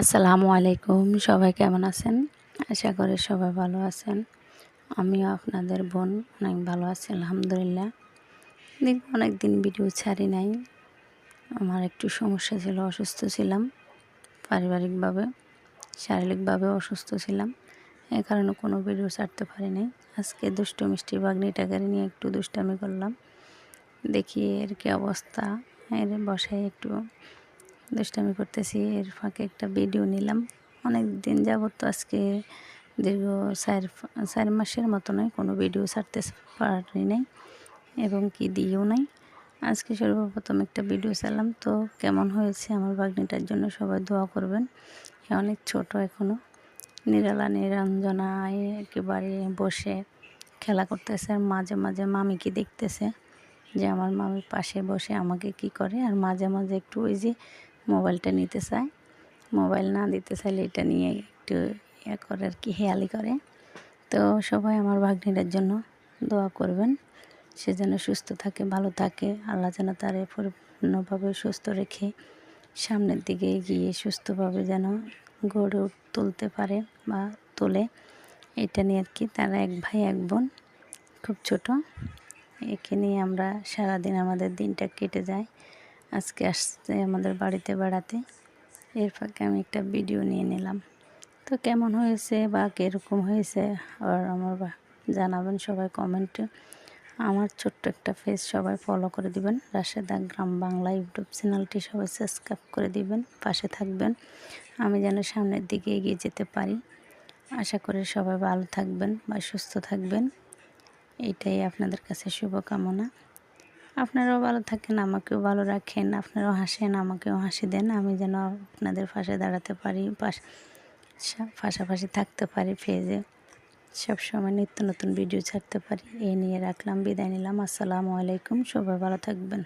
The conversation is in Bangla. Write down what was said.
আসসালামু আলাইকুম, সবাই কেমন আছেন? আশা করি সবাই ভালো আছেন। আমিও আপনাদের বোন অনেক ভালো আছি, আলহামদুলিল্লাহ। দেখ অনেক দিন ভিডিও ছাড়ি নাই। আমার একটু সমস্যা ছিল, অসুস্থ ছিলাম। পারিবারিকভাবে, শারীরিকভাবে অসুস্থ ছিলাম। এ কারণে কোনো ভিডিও ছাড়তে পারি নাই। আজকে দুষ্টু মিষ্টি বাগনিটাকে নিয়ে একটু দুষ্টামি করলাম। দেখি এর কি অবস্থা। এর বসায় একটু দুষ্টামি করতেছি, এর ফাঁকে একটা ভিডিও নিলাম। অনেক দিন যাবত তো আজকে দীর্ঘ চার চার মাসের মতো নয়, কোনো ভিডিও ছাড়তে পারি নাই এবং কি দিয়েও নাই। আজকে সর্বপ্রথম একটা ভিডিও চালাম। তো কেমন হয়েছে আমার বাগনিটার জন্য সবাই দোয়া করবেন। অনেক ছোট এখনও নিরালা, নিরঞ্জনা একেবারে বসে খেলা করতেছে আর মাঝে মাঝে মামিকে দেখতেছে যে আমার মামির পাশে বসে আমাকে কি করে। আর মাঝে মাঝে একটু ওই যে মোবাইলটা নিতে চায়। মোবাইল না দিতে চাইলে এটা নিয়ে একটু ইয়ে করে আর কি, হেয়ালি করে। তো সবাই আমার ভাগ্নিটার জন্য দোয়া করবেন। সে যেন সুস্থ থাকে, ভালো থাকে। আল্লাহ যেন তার পরিপূর্ণভাবে সুস্থ রেখে সামনের দিকে এগিয়ে সুস্থভাবে যেন গড়ে তুলতে পারে বা তোলে। এটা নিয়ে আর কি তারা এক ভাই, এক বোন খুব ছোট। একে নিয়ে আমরা সারাদিন আমাদের দিনটা কেটে যায়। আজকে আসছে আমাদের বাড়িতে বেড়াতে। এর ফাঁকে আমি একটা ভিডিও নিয়ে নিলাম। তো কেমন হয়েছে বা কীরকম হয়েছে? আর আমার জানাবেন সবাই কমেন্টে আমার ছোট্ট একটা ফেস সবাই ফলো করে দিবেন। রাশেদা গ্রাম বাংলা ইউটিউব চ্যানেলটি সবাই সাবস্ক্রাইব করে দিবেন, পাশে থাকবেন। আমি যেন সামনের দিকে এগিয়ে যেতে পারি। আশা করি সবাই ভালো থাকবেন বা সুস্থ থাকবেন। এটাই আপনাদের কাছে শুভকামনা। আপনারাও ভালো থাকেন, আমাকেও ভালো রাখেন, আপনারাও হাসেন, আমাকেও হাসি দেন, আমি যেন আপনাদের পাশে দাঁড়াতে পারি, পাশ পাশাপাশি থাকতে পারি, ফেজে সবসময় নিত্য নতুন ভিডিও ছাড়তে পারি, এ নিয়ে রাখলাম, বিদায় নিলাম, আসসালামু আলাইকুম, সবাই ভালো থাকবেন।